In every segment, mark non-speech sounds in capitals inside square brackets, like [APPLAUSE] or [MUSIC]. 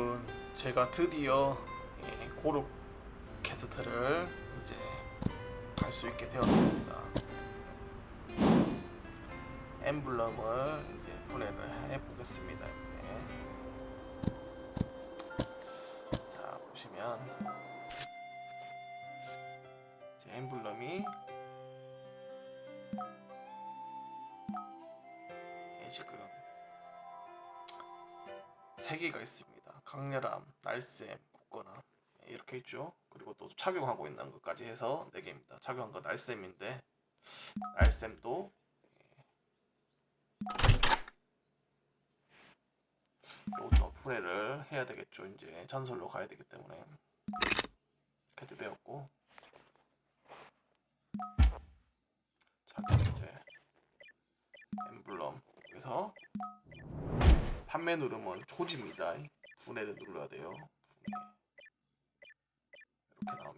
여러분 제가 드디어 예, 고르 캐스트를 이제 갈 수 있게 되었습니다. 엠블럼을 이제 분해를 해보겠습니다. 이제. 자 보시면 제 엠블럼이 예, 지금 세 개가 있습니다. 강렬함, 굳건함 예, 이렇게 있죠. 그리고 또 착용하고 있는 것까지 해서 네 개입니다. 착용한 거 날쌘인데 날쌘도 이것도 분해를 해야 되겠죠. 이제 전설로 가야 되기 때문에 이렇게 되었고 자 이제 엠블럼 여기서 판매 누르면 초지입니다. 분해를 눌러야 돼요. 분해. 이렇게 나오면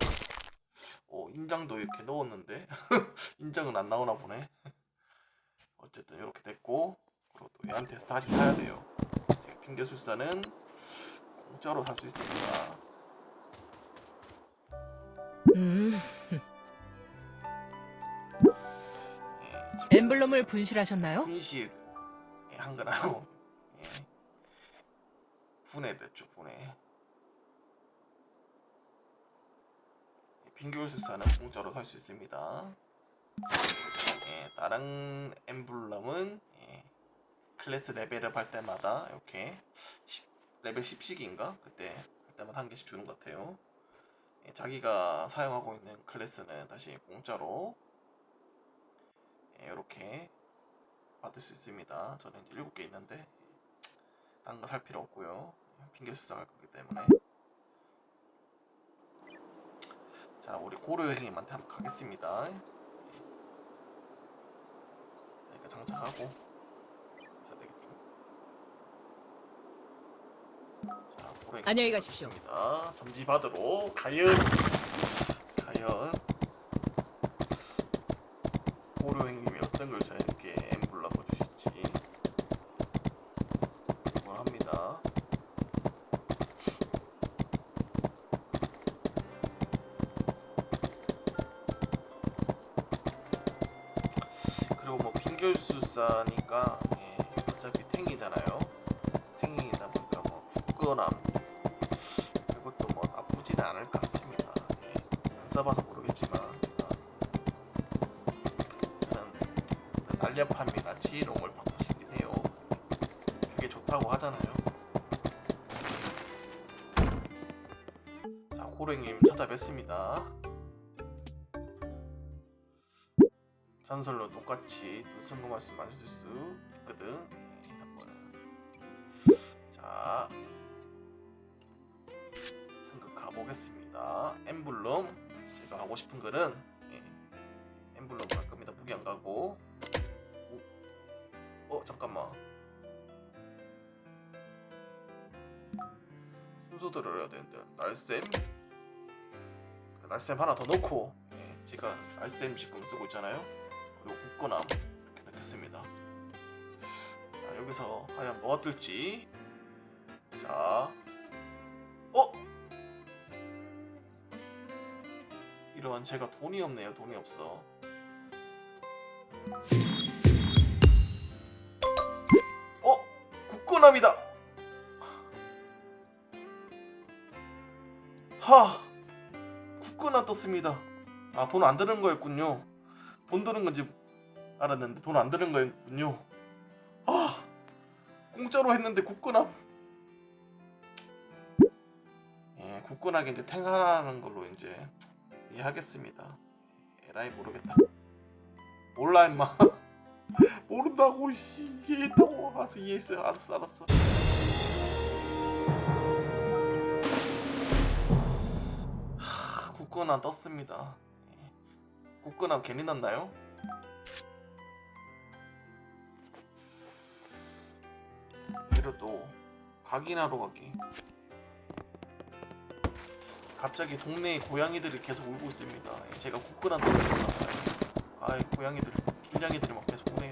오 인장도 이렇게 넣었는데 [LAUGHS] 인장은 안 나오나 보네. 어쨌든 이렇게 됐고 그리고 또 얘한테서 다시 사야 돼요. 제가 핑계 술사는 공짜로 살 수 있습니다. 음, [LAUGHS] 예, 지금 엠블럼을 분실하셨나요? 분실 예, 한건 예. 분해를 했죠 분해 예, 빙교술사는 공짜로 살 수 있습니다 예, 다른 엠블럼은 예, 클래스 레벨을 할 때마다 이렇게 10, 레벨 10씩인가 그때 할 때마다 한 개씩 주는 것 같아요 예, 자기가 사용하고 있는 클래스는 다시 공짜로 예, 이렇게 받을 수 있습니다. 저는 이제 일곱 개 있는데 딴 거 살 필요 없고요. 핑계 수사할 거기 때문에 자 우리 고려 여행님한테 한번 가겠습니다. 그러니까 장착하고 있어야 되겠죠. 자 여행님 안녕히 가십시오. 점지 받으러 가연 가연 핑결수사니까 예, 어차피 탱이잖아요. 탱이다 보니까 뭐 굳건함 이것도 뭐 나쁘지는 않을 것 같습니다. 예, 안 써봐서 모르겠지만 어, 저는 날렵함이나 지혜로움을 받고 싶긴 해요. 그게 좋다고 하잖아요. 자, 호랭님 찾아뵙습니다. 전설로 똑같이 눈승구 말씀하실 수 있거든. 예, 한번 자 승급 가보겠습니다. 엠블럼 제가 하고 싶은 거는 예, 엠블럼 갈 겁니다. 무기 안 가고. 오. 어 잠깐만. 순서대로 해야 되는데 날쌤 날쌤 하나 더 넣고 예, 제가 날쌤 지금 쓰고 있잖아요. 그리고 굳건함 이렇게 넣겠습니다. 자 여기서 과연 뭐가 뜰지 자 어? 이런 제가 돈이 없네요 돈이 없어 어? 굳건함이다 하 굳건함 떴습니다 아 돈 안 드는 거였군요 돈 드는 건지 알았는데 돈 안 드는 거였군요 아 공짜로 했는데 굳건함 예, 굳건하게 이제 탱하는 걸로 이제 이해하겠습니다. 에라이 모르겠다. 몰라 임마. [LAUGHS] 모른다고 씨 이해했다고 알았어 이해했어 알았어 알았어. 하, 굳건함 떴습니다. 예. 굳건함 괜히 났나요? 그래도 각인하러 가기. 갑자기 동네에 고양이들이 계속 울고 있습니다. 예, 제가 굳건한 동네인가 아이 고양이들, 길냥이들이 막 계속 오네요.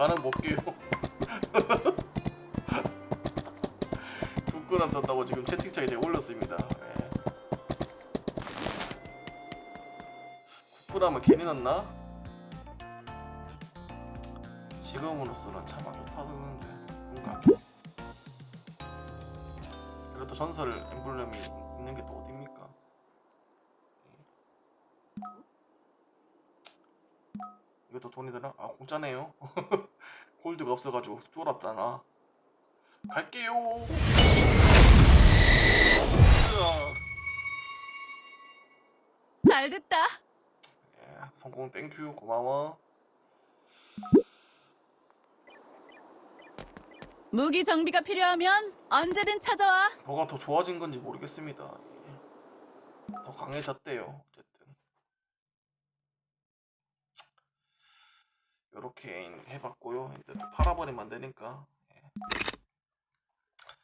나는 못 깨요. 국군한 떴다고 지금 채팅창에 제가 올렸습니다. 예. 국군 하면 괜히 넣나? 지금으로서는 참 안 좋다던데 뭔가 그래도 전설 엠블렘이 있는 게 또 어딥니까? 이것도 돈이 드나? 아 공짜네요 [LAUGHS] 골드가 없어가지고 쫄았잖아 갈게요. 잘 됐다. 예, 성공 땡큐 고마워 무기 정비가 필요하면 언제든 찾아와. 뭐가 더 좋아진 건지 모르겠습니다 예. 더 강해졌대요 요렇게 해봤고요 이제 또 팔아버리면 안 되니까 예.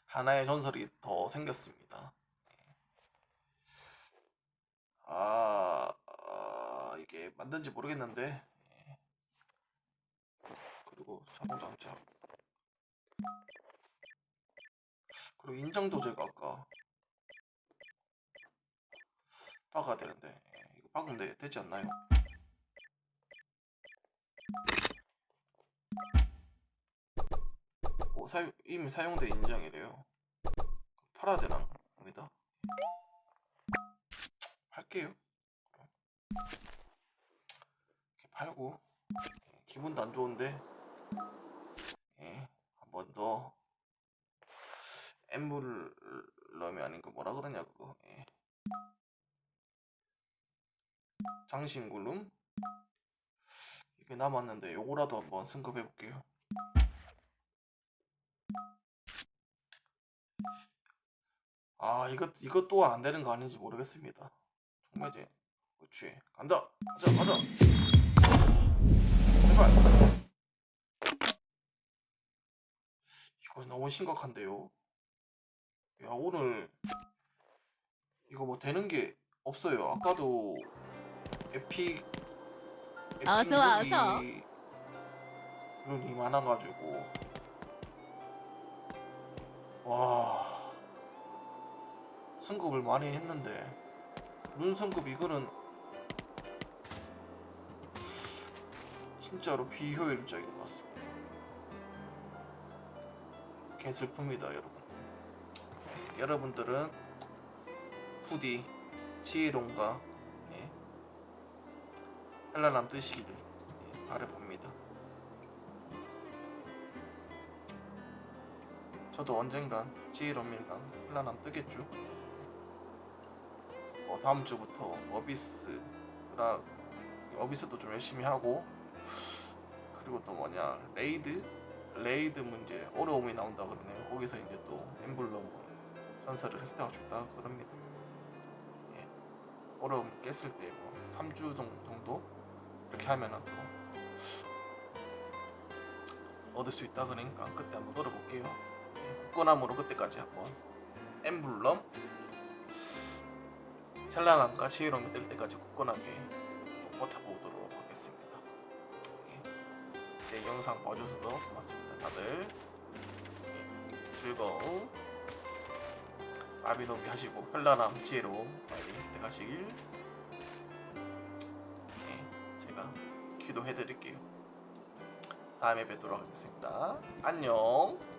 하나의 전설이 더 생겼습니다 예. 아, 아, 이게 맞는지 모르겠는데 예. 그리고 자동 장착 그리고 인장도 제가 아까 박아야 되는데 예, 이거 되- 되지 않나요? 오, 사용, 이미 사용된 인장이래요. 팔아야 되나 봅니다. 팔게요. 이렇게 팔고 예, 기분도 안 좋은데 예, 한번 더. 엠블럼이 아닌 거 뭐라 그러냐 그거. 예. 장신굴룸 이게 남았는데 요거라도 한번 승급해 볼게요 아 이것 이것 또한 안 되는 거 아닌지 모르겠습니다. 총매제 그렇지 간다! 가자 가자! 제발! 이거 너무 심각한데요? 야 오늘 이거 뭐 되는 게 없어요. 아까도 에픽 에픽 어서 와, 어서. 룬이 많아가지고 승급을 많이 했는데 룬 승급 이거는 진짜로 비효율적인 것 같습니다. 개슬픕니다, 여러분. 여러분들은 푸디, 지혜론과 예, 헬라남 뜨시길 예, 바라봅니다. 저도 언젠간 지혜론이랑 헬라남 뜨겠죠. 어, 다음 주부터 어비스라 어비스도 좀 열심히 하고 그리고 또 뭐냐 레이드 레이드 문제 어려움이 나온다 그러네요. 거기서 이제 또 엠블럼 전설을 획득하고 싶다 그럽니다. 예. 어려움 깼을 때 뭐 3주 정도 이렇게 하면은 또 얻을 수 있다 그러니까 그때 한번 노려볼게요. 예. 국건함으로 그때까지 한번 엠블럼 샬라남과 지혜롬이 뜰 때까지 굳건하게 또 버텨보도록 하겠습니다. 예. 제 영상 봐주셔서 고맙습니다. 다들 예. 즐거운 마비노비 하시고 현란함 지혜로움 빨리 획득하시길 예, 제가 기도해드릴게요. 다음에 뵙도록 하겠습니다. 안녕.